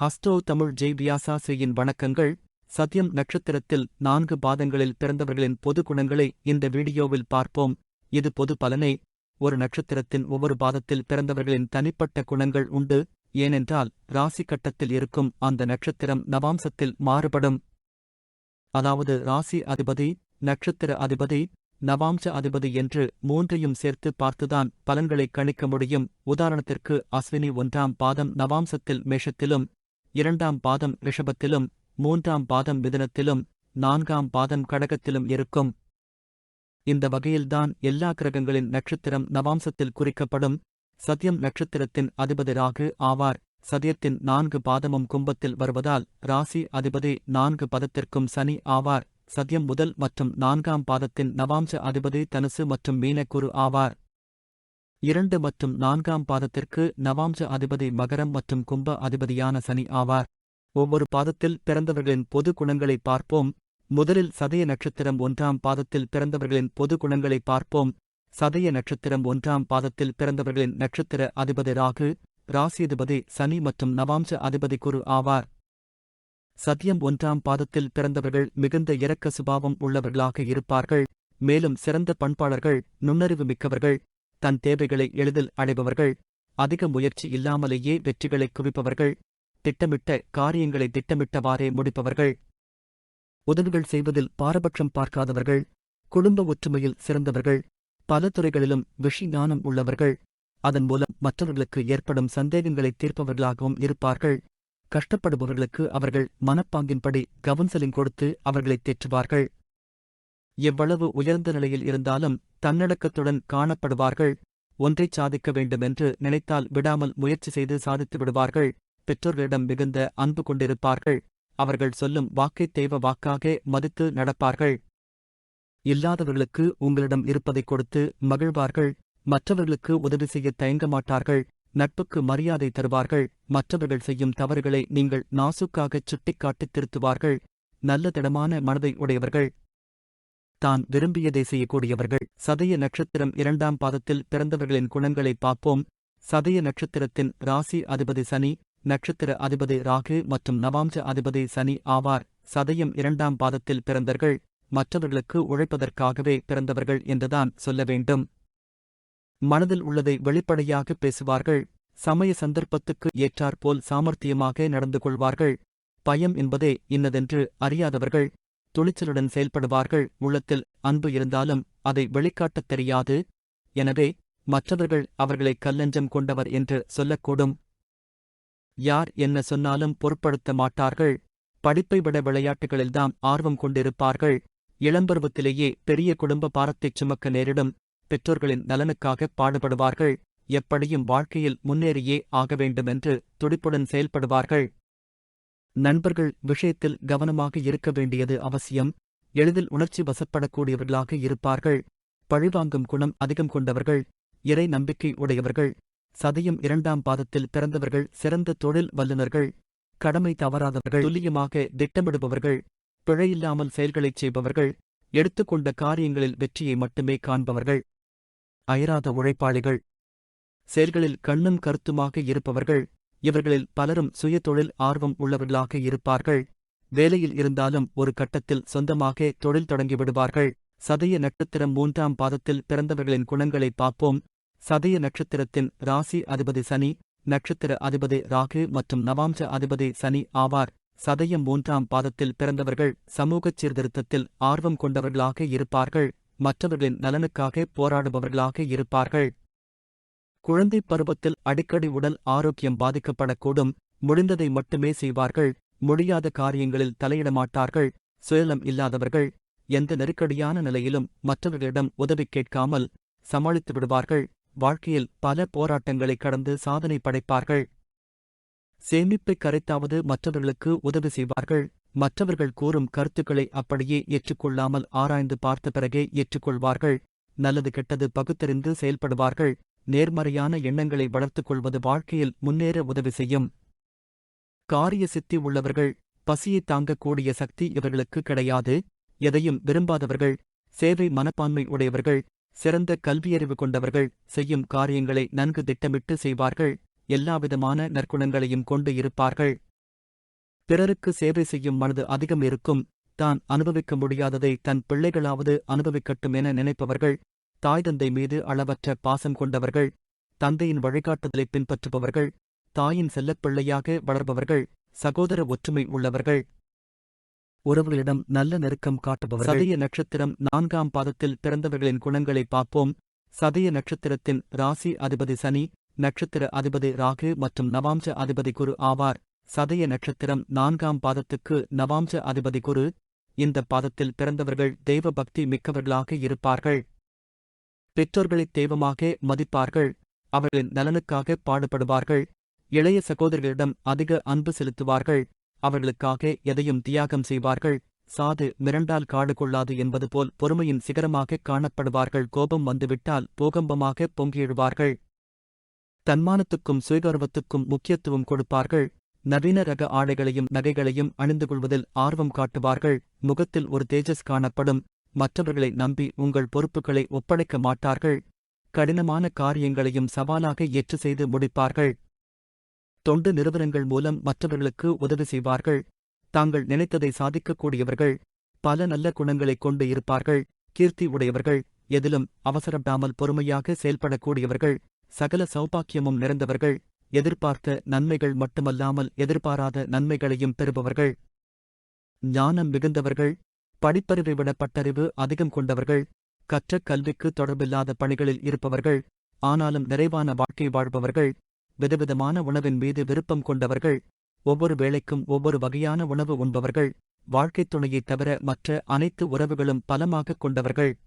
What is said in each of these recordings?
ஹஸ்டோ தமிழ் ஜெய் வியாசாசியின் வணக்கங்கள். சத்யம் நட்சத்திரத்தில் நான்கு பாதங்களில் பிறந்தவர்களின் பொது குணங்களை இந்த வீடியோவில் பார்ப்போம். இது பொது பலனை. ஒரு நட்சத்திரத்தின் ஒவ்வொரு பாதத்தில் பிறந்தவர்களின் தனிப்பட்ட குணங்கள் உண்டு. ஏனென்றால் ராசி கட்டத்தில் இருக்கும் அந்த நட்சத்திரம் நவாம்சத்தில் மாறுபடும். அதாவது ராசி அதிபதி நட்சத்திர அதிபதி நவாம்ச அதிபதி என்று மூன்றையும் சேர்த்து பார்த்துதான் பலன்களை கணிக்க முடியும். உதாரணத்திற்கு அஸ்வினி ஒன்றாம் பாதம் நவாம்சத்தில் மேஷத்திலும் இரண்டாம் பாதம் ரிஷபத்திலும் மூன்றாம் பாதம் மிதனத்திலும் நான்காம் பாதம் கடகத்திலும் இருக்கும். இந்த வகையில்தான் எல்லா கிரகங்களின் நட்சத்திரம் நவாம்சத்தில் குறிக்கப்படும். சத்யம் நட்சத்திரத்தின் அதிபதி ராகு ஆவார். சதியத்தின் நான்கு பாதமும் கும்பத்தில் வருவதால் ராசி அதிபதி நான்கு பதத்திற்கும் சனி ஆவார். சத்யம் முதல் மற்றும் நான்காம் பாதத்தின் நவாம்ச அதிபதி தனுசு மற்றும் மீனக்குரு ஆவார். இரண்டு மற்றும் நான்காம் பாதத்திற்கு நவாம்ச அதிபதி மகரம் மற்றும் கும்ப அதிபதியான சனி ஆவார். ஒவ்வொரு பாதத்தில் பிறந்தவர்களின் பொது குணங்களை பார்ப்போம். முதலில் சதய நட்சத்திரம் ஒன்றாம் பாதத்தில் பிறந்தவர்களின் பொது குணங்களை பார்ப்போம். சதய நட்சத்திரம் ஒன்றாம் பாதத்தில் பிறந்தவர்களின் நட்சத்திர அதிபதி ராகு ராசியதிபதி சனி மற்றும் நவாம்ச அதிபதி குரு ஆவார். சத்யம் ஒன்றாம் பாதத்தில் பிறந்தவர்கள் மிகுந்த இரக்க சுபாவம் உள்ளவர்களாக இருப்பார்கள். மேலும் சிறந்த பண்பாளர்கள் நுண்ணறிவு மிக்கவர்கள் தன் தேவைகளை எளிதில் அடைபவர்கள் அதிக முயற்சி இல்லாமலேயே வெற்றிகளை குவிப்பவர்கள் திட்டமிட்ட காரியங்களை திட்டமிட்டவாறே முடிப்பவர்கள். உதவிகள் செய்வதில் பாரபட்சம் பார்க்காதவர்கள் குடும்ப ஒற்றுமையில் சிறந்தவர்கள் பல துறைகளிலும் விஷிஞானம் உள்ளவர்கள். அதன் மூலம் மற்றவர்களுக்கு ஏற்படும் சந்தேகங்களை தீர்ப்பவர்களாகவும் இருப்பார்கள். கஷ்டப்படுபவர்களுக்கு அவர்கள் மனப்பாங்கின்படி கவுன்சலிங் கொடுத்து அவர்களைத் தேற்றுவார்கள். எவ்வளவு உயர்ந்த நிலையில் இருந்தாலும் தன்னடக்கத்துடன் காணப்படுவார்கள். ஒன்றைச் சாதிக்க வேண்டுமென்று நினைத்தால் விடாமல் முயற்சி செய்து சாதித்து விடுவார்கள். பெற்றோர்களிடம் மிகுந்த அன்பு கொண்டிருப்பார்கள். அவர்கள் சொல்லும் வாக்கை தெய்வ வாக்காக மதித்து நடப்பார்கள். இல்லாதவர்களுக்கு உங்களிடம் இருப்பதைக் கொடுத்து மகிழ்வார்கள். மற்றவர்களுக்கு உதவி செய்ய தயங்க மாட்டார்கள். நட்புக்கு மரியாதை தருவார்கள். மற்றவர்கள் செய்யும் தவறுகளை நீங்கள் நாசுக்காகச் சுட்டிக்காட்டித் திருத்துவார்கள். நல்ல திடமான மனதை உடையவர்கள். தான் விரும்பியதை செய்யக்கூடியவர்கள். சதய நட்சத்திரம் இரண்டாம் பாதத்தில் பிறந்தவர்களின் குணங்களை பார்ப்போம். சதய நட்சத்திரத்தின் ராசி அதிபதி சனி நட்சத்திர அதிபதி ராகு மற்றும் நவாம்ச அதிபதி சனி ஆவார். சதயம் இரண்டாம் பாதத்தில் பிறந்தவர்கள் மற்றவர்களுக்கு உழைப்பதற்காகவே பிறந்தவர்கள் என்றுதான் சொல்ல வேண்டும். மனதில் உள்ளதை வெளிப்படையாக பேசுவார்கள். சமய சந்தர்ப்பத்துக்கு ஏற்றாற்போல் சாமர்த்தியமாக நடந்து கொள்வார்கள். பயம் என்பதே இன்னதென்று அறியாதவர்கள். துணிச்சலுடன் செயல்படுவார்கள். உள்ளத்தில் அன்பு இருந்தாலும் அதை வெளிக்காட்டத் தெரியாது. எனவே மற்றவர்கள் அவர்களை கல்லஞ்சம் கொண்டவர் என்று சொல்லக்கூடும். யார் என்ன சொன்னாலும் பொருட்படுத்த மாட்டார்கள். படிப்பை விட விளையாட்டுகளில்தான் ஆர்வம் கொண்டிருப்பார்கள். இளம்பருவத்திலேயே பெரிய குடும்ப பாரத்தைச் சுமக்க நேரிடும். பெற்றோர்களின் நலனுக்காக பாடுபடுவார்கள். எப்படியும் வாழ்க்கையில் முன்னேறியே ஆக வேண்டுமென்று துடிப்புடன் செயல்படுவார்கள். நண்பர்கள் விஷயத்தில் கவனமாக இருக்க வேண்டியது அவசியம். எளிதில் உணர்ச்சி வசப்படக்கூடியவர்களாக இருப்பார்கள். பழிவாங்கும் குணம் அதிகம் கொண்டவர்கள். இறை நம்பிக்கை உடையவர்கள். சதயம் இரண்டாம் பாதத்தில் பிறந்தவர்கள். சிறந்த தொழில் வல்லுநர்கள். கடமை தவறாதவர்கள். துல்லியமாக திட்டமிடுபவர்கள். பிழையில்லாமல் செயல்களைச் செய்பவர்கள். எடுத்துக்கொண்ட காரியங்களில் வெற்றியை மட்டுமே காண்பவர்கள். அயராத உழைப்பாளிகள். செயல்களில் கண்ணும் கருத்துமாக இருப்பவர்கள். இவர்களில் பலரும் சுய தொழில் ஆர்வம் உள்ளவர்களாக இருப்பார்கள். வேலையில் இருந்தாலும் ஒரு கட்டத்தில் சொந்தமாக தொழில் தொடங்கிவிடுவார்கள் சதய நட்சத்திரம் மூன்றாம் பாதத்தில் பிறந்தவர்களின் குணங்களை பார்ப்போம். சதய நட்சத்திரத்தின் ராசி அதிபதி சனி நட்சத்திர அதிபதி ராகு மற்றும் நவாம்ச அதிபதி சனி ஆவார். சதயம் மூன்றாம் பாதத்தில் பிறந்தவர்கள் சமூகச் சீர்திருத்தத்தில் ஆர்வம் கொண்டவர்களாக இருப்பார்கள். மற்றவர்களின் நலனுக்காக போராடுபவர்களாக இருப்பார்கள். குழந்தை பருவத்தில் அடிக்கடி உடல் ஆரோக்கியம் பாதிக்கப்படக்கூடும். முடிந்ததை மட்டுமே செய்வார்கள். முடியாத காரியங்களில் தலையிட மாட்டார்கள் சுயலம் இல்லாதவர்கள் எந்த நெருக்கடியான நிலையிலும் மற்றவர்களிடம் உதவி கேட்காமல் சமாளித்து விடுவார்கள். வாழ்க்கையில் பல போராட்டங்களை கடந்து சாதனை படைப்பார்கள். சேமிப்பை கரைத்தாவது மற்றவர்களுக்கு உதவி செய்வார்கள். மற்றவர்கள் கூறும் கருத்துக்களை அப்படியே ஏற்றுக்கொள்ளாமல் ஆராய்ந்து பார்த்த பிறகே ஏற்றுக்கொள்வார்கள். நல்லது கெட்டது பகுத்தறிந்து செயல்படுவார்கள். நேர்மறையான எண்ணங்களை வளர்த்துக் கொள்வது வாழ்க்கையில் முன்னேற உதவி செய்யும். காரிய சித்தி உள்ளவர்கள் பசியை தாங்கக்கூடிய சக்தி இவர்களுக்கு கிடையாது. எதையும் விரும்பாதவர்கள் சேவை மனப்பான்மை உடையவர்கள் சிறந்த கல்வியறிவு கொண்டவர்கள் செய்யும் காரியங்களை நன்கு திட்டமிட்டு செய்வார்கள். எல்லாவிதமான நற்குணங்களையும் கொண்டு இருப்பார்கள். பிறருக்கு சேவை செய்யும் மனது அதிகம் இருக்கும். தான் அனுபவிக்க முடியாததை தன் பிள்ளைகளாவது அனுபவிக்கட்டும் என நினைப்பவர்கள் தாய் தந்தை மீது அளவற்ற பாசம் கொண்டவர்கள் தந்தையின் வழிகாட்டுதலை பின்பற்றுபவர்கள் தாயின் செல்லப்பிள்ளையாக வளர்பவர்கள் சகோதர ஒற்றுமை உள்ளவர்கள். உறவுகளிடம் நல்ல நெருக்கம் காட்டுபவர்கள். சதய நட்சத்திரம் நான்காம் பாதத்தில் பிறந்தவர்களின் குணங்களை பார்ப்போம். சதய நட்சத்திரத்தின் ராசி அதிபதி சனி நட்சத்திர அதிபதி ராகு மற்றும் நவாம்ச அதிபதி குரு ஆவார். சதய நட்சத்திரம் நான்காம் பாதத்துக்கு நவாம்ச அதிபதி குரு. இந்த பாதத்தில் பிறந்தவர்கள் தெய்வ பக்தி மிக்கவர்களாக இருப்பார்கள். பெற்றோர்களைத் தெய்வமாக மதிப்பார்கள். அவர்களின் நலனுக்காக பாடுபடுவார்கள். இளைய சகோதரர்களிடம் அதிக அன்பு செலுத்துவார்கள். அவர்களுக்காக எதையும் தியாகம் செய்வார்கள். சாது மிரண்டால் காடு கொள்ளாது என்பது போல் பொறுமையின் சிகரமாக காணப்படுவார்கள். கோபம் வந்துவிட்டால் பூகம்பமாக பொங்கிழுவார்கள் தன்மானத்துக்கும் சுயகர்வத்துக்கும் முக்கியத்துவம் கொடுப்பார்கள். நவீன ரக ஆடைகளையும் நகைகளையும் அணிந்து கொள்வதில் ஆர்வம் காட்டுவார்கள். முகத்தில் ஒரு தேஜஸ் காணப்படும். மற்றவர்களை நம்பி உங்கள் பொறுப்புகளை ஒப்படைக்க மாட்டார்கள். கடினமான காரியங்களையும் சவாலாக ஏற்று செய்து முடிப்பார்கள். தொண்டு நிறுவனங்கள் மூலம் மற்றவர்களுக்கு உதவி செய்வார்கள். தாங்கள் நினைத்ததை சாதிக்கக்கூடியவர்கள் பல நல்ல குணங்களைக் கொண்டு இருப்பார்கள். கீர்த்தி உடையவர்கள் எதிலும் அவசரப்படாமல் பொறுமையாக செயல்படக்கூடியவர்கள் சகல சௌபாக்கியமும் நிறைந்தவர்கள் எதிர்பார்த்த நன்மைகள் மட்டுமல்லாமல் எதிர்பாராத நன்மைகளையும் பெறுபவர்கள். ஞானம் மிகுந்தவர்கள் படிப்பறிவை விட பட்டறிவு அதிகம் கொண்டவர்கள் கற்ற கல்விக்கு தொடர்பில்லாத பணிகளில் இருப்பவர்கள் ஆனாலும் நிறைவான வாழ்க்கை வாழ்பவர்கள் விதவிதமான உணவின் மீது விருப்பம் கொண்டவர்கள் ஒவ்வொரு வேளைக்கும் ஒவ்வொரு வகையான உணவு உண்பவர்கள் வாழ்க்கைத் துணையைத் தவிர மற்ற அனைத்து உறவுகளும் பலமாகக் கொண்டவர்கள்.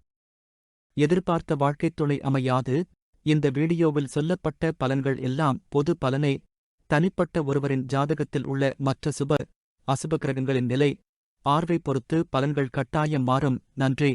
எதிர்பார்த்த வாழ்க்கைத் துணை அமையாது. இந்த வீடியோவில் சொல்லப்பட்ட பலன்கள் எல்லாம் பொது பலனே. தனிப்பட்ட ஒருவரின் ஜாதகத்தில் உள்ள மற்ற சுப அசுப கிரகங்களின் நிலை ஆர்வை பொறுத்து பலன்கள் கட்டாயம் மாறும். நன்றி.